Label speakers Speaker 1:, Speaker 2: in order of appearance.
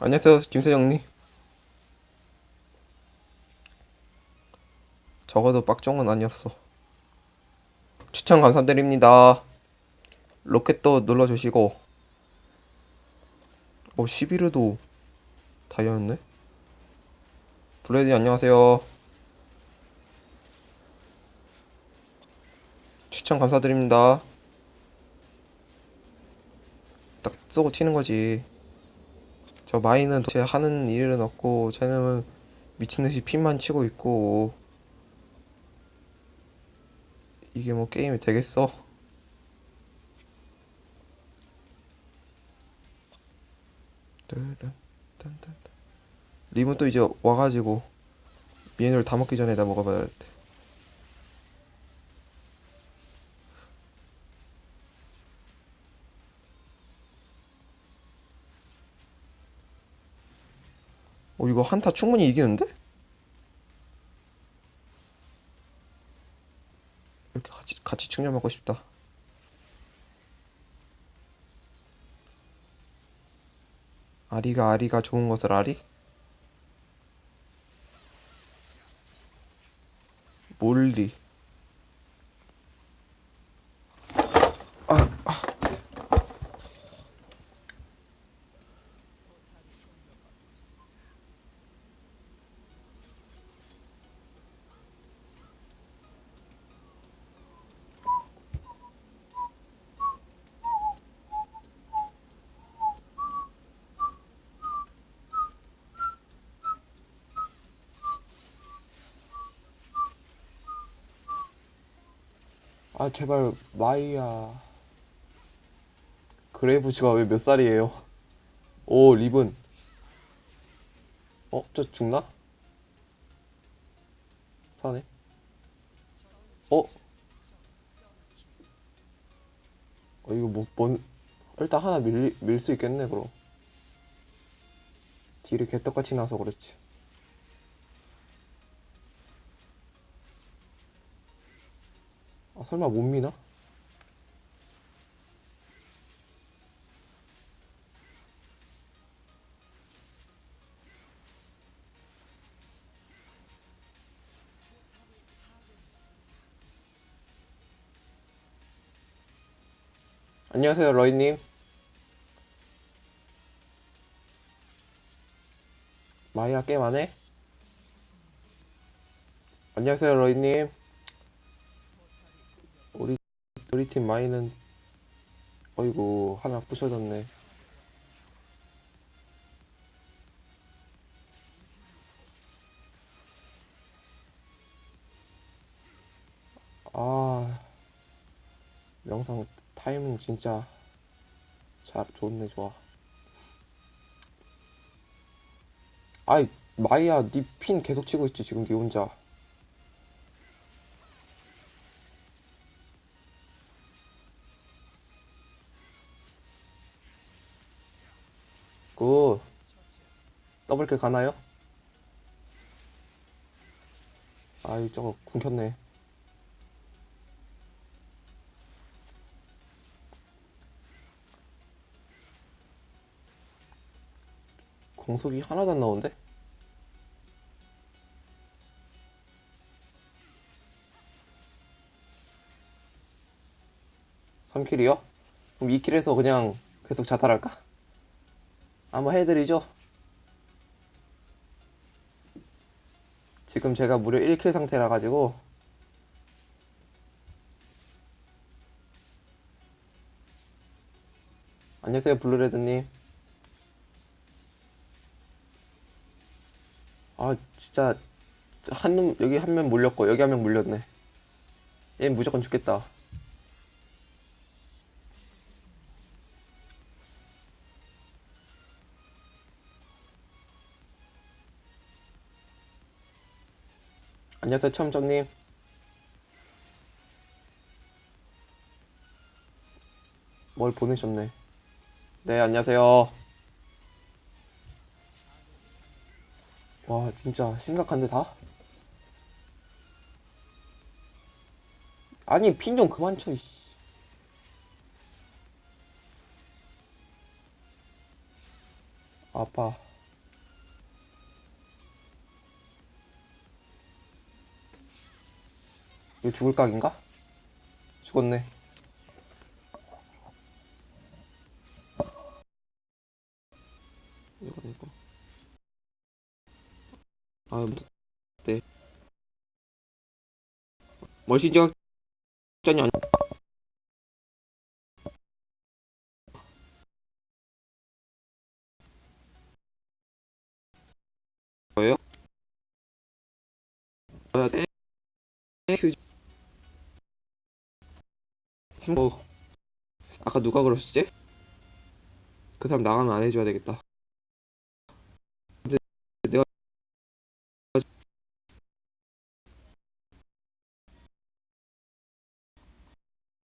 Speaker 1: 안녕하세요, 김세정님. 적어도 빡종은 아니었어. 추천 감사드립니다. 로켓도 눌러주시고. 어, 11회도 다이아였네? 블레디 안녕하세요. 추천 감사드립니다. 딱 쏘고 튀는 거지. 저 마이는 제 하는 일은 없고 쟤는 미친듯이 핀만 치고 있고 이게 뭐 게임이 되겠어? 림은 또 이제 와가지고 미엔을 다 먹기 전에 다 먹어봐야 돼. 어 이거 한타 충분히 이기는데? 이렇게 같이 같이 충전 먹고 싶다. 아리가 아리가 좋은 것을 아리? 몰리.
Speaker 2: 아 제발 마이야 그레이브즈가 왜 몇 살이에요? 오 리븐 어? 저 죽나? 사네 어? 어 이거 뭐 뭔 일단 하나 밀 밀 수 있겠네 그럼 딜이 개떡같이 나서 그렇지 아 설마 못 미나? 안녕하세요 러이님 마이야 게임 안 해? 안녕하세요 러이님 우리 팀 마이는 어이구 하나 부셔졌네. 아 영상 타이밍 진짜 잘 좋네 좋아. 아이 마이야 니 핀 계속 치고 있지 지금 니 혼자 굿 더블킬 가나요? 아이 저거 궁켰네 공속이 하나도 안 나오는데? 삼킬이요 그럼 2킬에서 그냥 계속 자살할까? 한번 해드리죠. 지금 제가 무려 1킬 상태라 가지고. 안녕하세요 블루레드님. 아 진짜 한 놈 여기 한 명 물렸고 여기 한 명 물렸네. 얘 무조건 죽겠다 안녕하세요 첨점님. 뭘 보내셨네. 네 안녕하세요. 와 진짜 심각한데 다? 아니 핀 좀 그만 쳐 이씨. 아파 이거 죽을 각인가? 죽었네. 이거 이거. 아, 무슨 네. 멀신 지각전이 아니. 뭐예요? 뭐야 돼? 휴. 3호 아까 누가 그러셨지? 그 사람 나가면 안 해줘야 되겠다